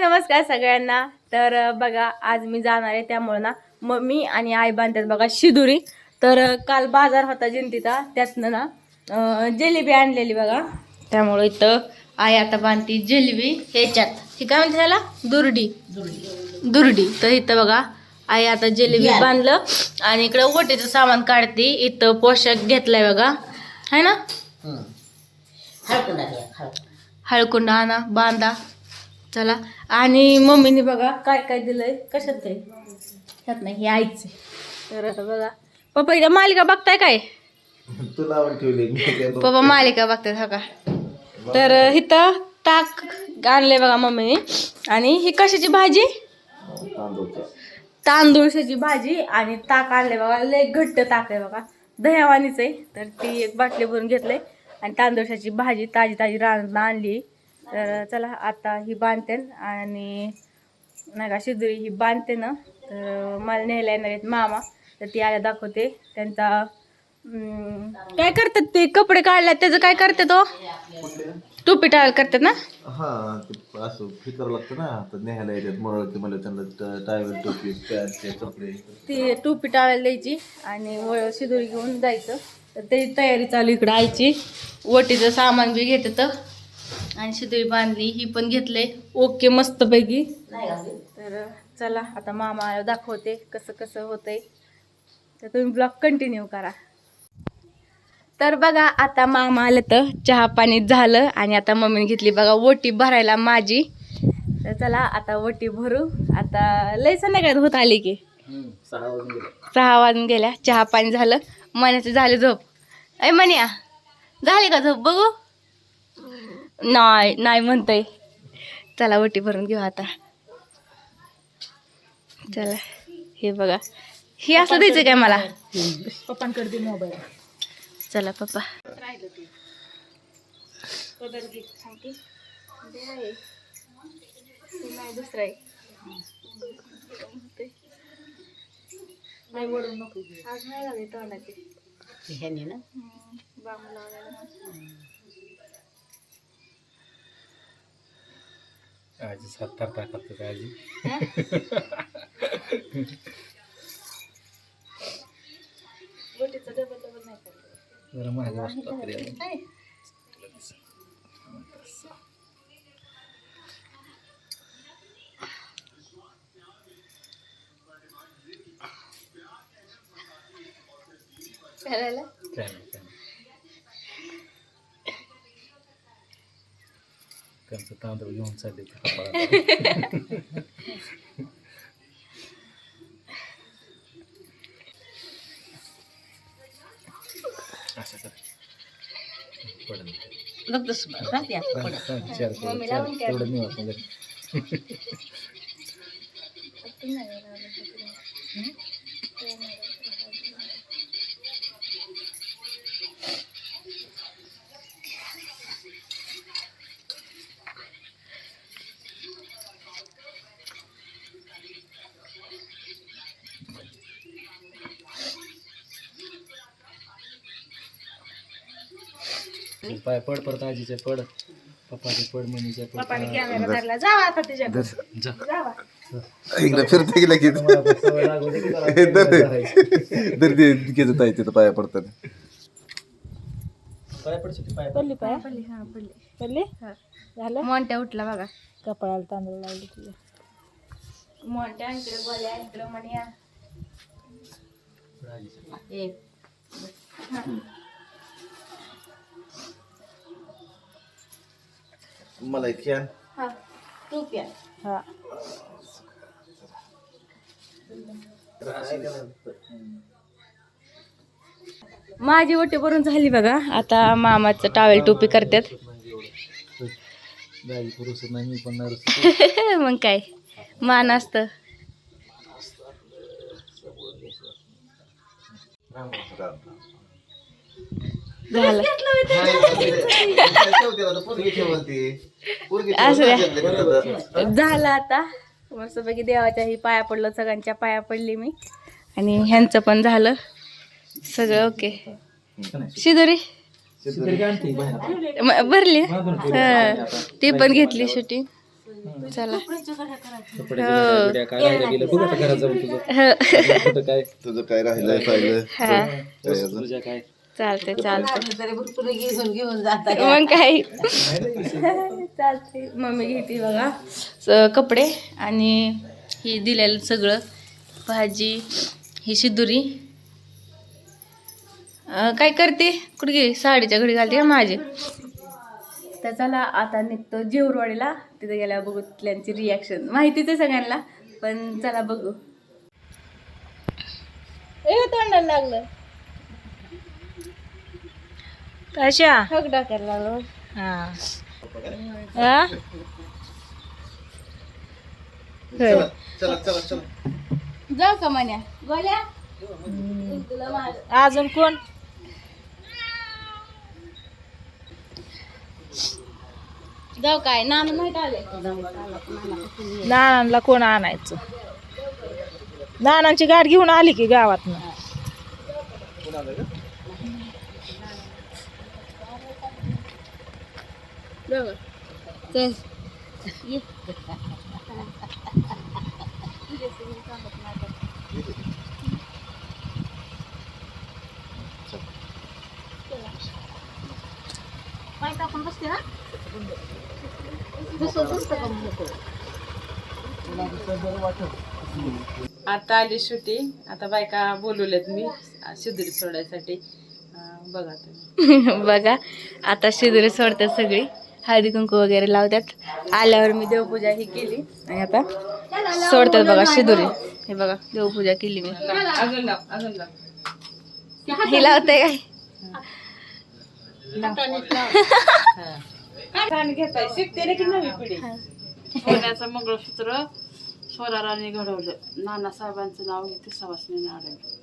नमस्कार सगळ्यांना. तर बघा आज मी जाणार आहे त्यामुळं ना मम्मी आणि आई बांधतात बघा शिदुरी. तर काल बाजार होता जयंतीचा त्यातनं ना जिलेबी आणलेली बघा. त्यामुळं इथं आई आता बांधती जिलेबी ह्याच्यात. हे काय म्हणते त्याला? दुर्डी. दुर्डी. तर इथं बघा आई आता जिलेबी बांधलं आणि इकडं ओटीचं सामान काढते. इथं पोशाख घेतलाय बघा. है ना? हळकुंड आणा बांधा. चला. आणि मम्मीने बघा काय काय दिलंय. कशात आहे? ह्यात नाही हे आईचे तर आता बघा. पप्पा इथं मालिका बघताय काय? तू लावून ठेवली मी काय बघ- पप्पा मालिका बघताय हो का? तर इथं ताक आणलंय बघा मम्मीने. आणि ही कशाची भाजी? तांदूळचं. तांदूळशाची भाजी आणि ताक आणलंय बघा. लय घट्ट ताक आहे बघा. दह्यावानीच आहे. तर ती एक बाटली भरून घेतलंय. आणि तांदूळशाची भाजी ताजी ताजी रान आणली. तर चला आता ही बांधते आणि नाही का शिदुरी ही बांधते ना तर मला न्यायला येणार आहेत मामा. तर ती आल्या दाखवते. त्यांचा काय करतात ते? कपडे काढल्यात. त्याचं काय करते तो टोपी टाळ करतात ना? हा ते असं फिकर लागतं ना. तर न्यायला येतात मळ ते मला त्यांना टायवर टोपी ते कपडे. ती टोपी टाळायला द्यायची आणि शिदोरी घेऊन जायचं. तर त्याची तयारी चालू इकडं आयची वटीचं सामान बी घेते तर आणि शिदोरी बांधली ही पण घेतले ओके मस्तपैकी. तर चला आता मामा दाखवते कसं कसं होतंय. तर तुम्ही ब्लॉग कंटिन्यू करा. तर बघा आता मामा आलं तर चहा पाणी झालं आणि आता मम्मीने घेतली बघा ओटी भरायला माझी. तर चला आता ओटी भरू. आता लय संध्याकाळी होत आली की. सहा वाजून गेले. सहा वाजून गेल्या चहा पाणी झालं. मण्याचं झालं झोप. ऐ मन्या झाली का झोप? बघू. नाही नाही म्हणतोय. चला ओटी भरून घेऊ आता. चला हे बघा. हे असं द्यायचं काय मला? पप्पांकडे मोबाईल. चला पप्पा. दुसरा नको आज नाही लागले तोंडाचे ह्यानी ना आजी सत्तर टाकत आजी बोटीचं डबल डबल नाही करायचं. जरा माझ्या तरी. काय? करायला काय नाही काय नाही त्यांचं तांदूळ घेऊन चालले ते कपाळात. असं कर पडेल गप्पच राहते आता सांग, सांग, चार किलो, मम्मी चार. लावून ठेव. तेवढं नाही वाटलं घरी. पाय पड परत आजीचे पड. पप्पाचे पड मम्मीचे पड. पप्पाने कॅमेरा धरला. जावा आता तुझ्याकडे जा. जावा. एकदा फिरता गेला की तुम्हाला पण सवय लागू दे की जरा तर धरायची. तर ते घेत आहे तिथं पाया पडतात पाय पाय पड. पडली पाय? पडली हा पडली. पडली? झालं? मोठ्या उठला बघा. कपाळाला तांदूळ लावली तुझ्या मोठ्या इकडे गोल्या इकडे आजीचे. एक मला एक कॅन हा तू प्या हा. माझी ओटी भरून झाली बघा. आता मामाचं टावेल टोपी करतात. दाजी पुरुष नाही मी पण नाही रुसत. मग काय? मान असतं. झालं असू. झालं आता. मस्तपैकी देवाच्या ही पाया पडलं सगळ्यांच्या पाया पडली मी. आणि ह्यांचं पण झालं. सगळं ओके. शिदोरी? भरली हा. ती पण घेतली शूटिंग चला. हो. काय तुझं? काय? राहिलंय चालते चालते भरपूर घेऊन घेऊन जाता मग काय? चालते मम्मी घेते बघा. स- कपडे आणि ही दिलेलं सगळं. भाजी ही शिदुरी. काय करते? कुठे गेली साडीच्या घडी घालते का माझी? तर चला आता निघतो जेवरवाडीला. तिथे गेल्यावर बघू तिथल्यांची रिॲक्शन माहितीच आहे सगळ्यांना पण चला बघू. ए तोंडाला लागलं. कशा हा. चला चला चला चला. जाऊ का म्हण्या गोल्या? अजून कोण? जाऊ काय नाना माहीत आले? नानांना कोण आणायचं? नानांची गाडी घेऊन आली की गावात बरोबर चल ये. आता आली सुटी आता बायका बोलवल्यात मी. शिदुरी सोडायसाठी. बघा तुम्ही. बघा. आता शिदुरी सोडतात सगळी. हळदी कुंकू वगैरे लावतात. आल्यावर मी देवपूजा ही केली. आणि आता सोडतात बघा शिदुरी. हे बघा देवपूजा केली मी. हे लावते काय? सोन्याचं मंगळसूत्र स्वराराने घडवलं. नानासाहेबांचं नाव घेते सवासने अडवलं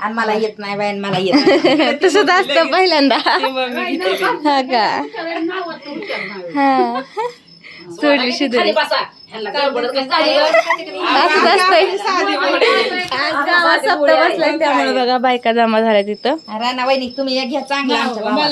आणि मला येत नाही बाई मला येत तसंच असतं पहिल्यांदा. हा का? हा. सोडली शिदुरी. असंच असतंय. आज गावात सप्ताह बसलाय त्यामुळे बघा बायका जमा झाल्या तिथं. राणा वहिनी तुम्ही एक घ्या चांगला आमच्या.